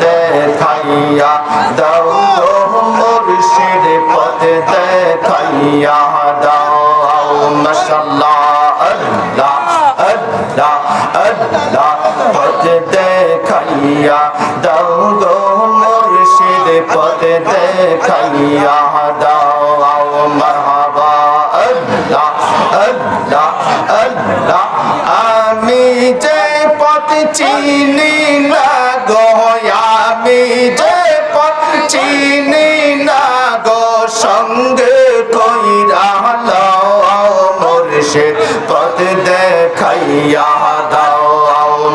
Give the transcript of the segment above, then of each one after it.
দেখাইয়া দাও মুর্শিদ পথ দেখাইয়া দাও মাশাল্লাহ আল্লাহ আল্লাহ আল্লাহ পথ দেখাইয়া দাও গো মুর্শিদ পথ দেখাইয়া দাও মারহাবা আল্লাহ আল্লাহ, আমি যে পথ চিনি না গো, আমি যে পথ চিনি না গো, সঙ্গে কইরা লাও মুর্শিদ, পথ দেখাইয়া দাও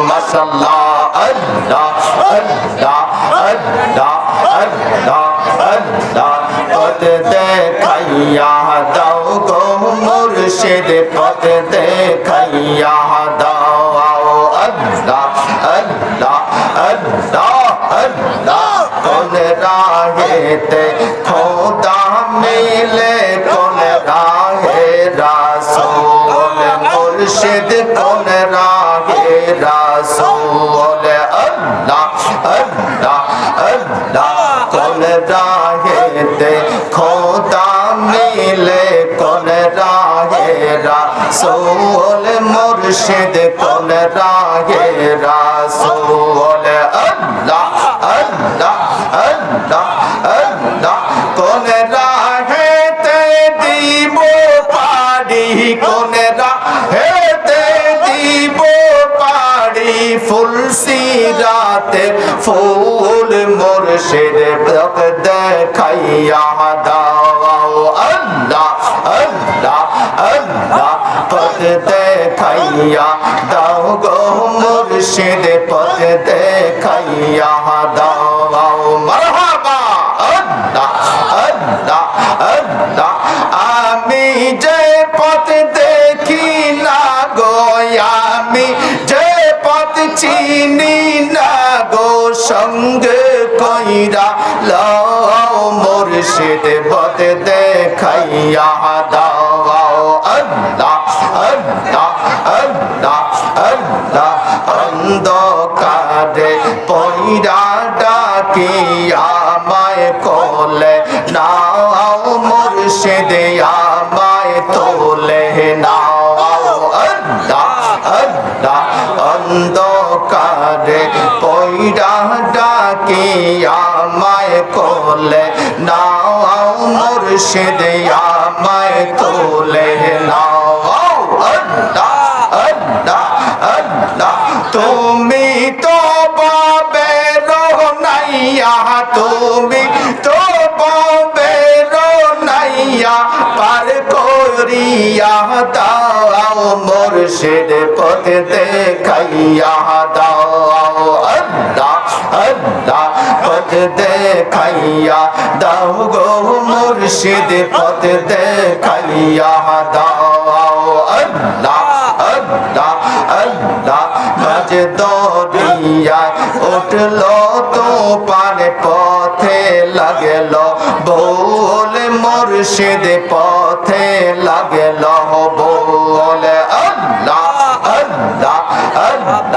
মাশাল্লাহ আল্লাহ আল্লাহ আল্লাহ আল্লাহ। মুর্শিদ পথ দেখাইয়া দাও আল্লাহ আল্লাহ আল্লাহ আল্লাহ। কোন রাহেতে খোদা মিলে, কোন রাহে রাসূল, মুর্শিদ কোন রাহে রাসূল, আল্লাহ আল্লাহ আল্লাহ। কোন রাহেতে খোদা মিলে রাসূল মুর্শিদ কোন রাহে রাসূল। আল্লাহ আল্লাহ আল্লাহ আল্লাহ। কোন রাহেতে দিব পারি কোন রাহেতে দিব পারি ফুল সিরাতে ফুল মুর্শিদ দেখাইয়া দাও আল্লাহ আল্লাহ আল্লাহ পথ দেখাইয়া, দাও গো মুর্শিদ পথ দেখাইয়া, দাও মারহাবা আল্লাহ আল্লাহ আল্লাহ আমি যে পথ দেখি না গো, আমি যে পথ চিনি না গো, সঙ্গে কইরা লাও মুর্শিদ পথ দেখাইয়া, দাও আল্লাহ অন্ধকারে পইরা ডাকিয়া আমায় কোলে। নাও মুর্শিদ আমায় তোলে। নাও অন্ধকারে পইরা ডাকিয়া আমায় কোলে। নাও মুর্শিদ আমায় তোলে। নাও তুমি তো বাবে নাইয়া, তুমি তো বাবে নাইয়া, পার করিয়া দাও মুর্শিদ পথ দেখাইয়া দাও। আল্লাহ আল্লাহ পথ দেখাইয়া দাও গো মুর্শিদ পথ দেখাইয়া দাও। আল্লাহ আল্লাহ আল্লাহ মাঝ দরিয়া উঠল তো পানে পথে লাগেল বৌল মুর্শিদ পথে লাগেল বৌল আল্লাহ আল্লাহ আল্লাহ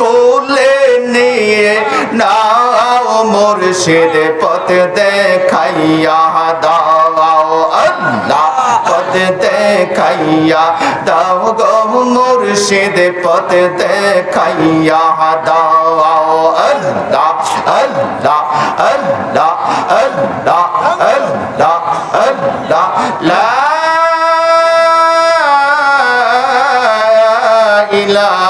কোলে নিয়ে নাও মুর্শিদ পথ দেখাইয়া দাও। আল্লাহ পথ দেখাইয়া দাও গো মুর্শিদ পথ দেখাইয়া দাও। আল্লাহ আল্লাহ আল্লাহ আল্লাহ আল্লাহ আল্লাহ, লা ইলাহা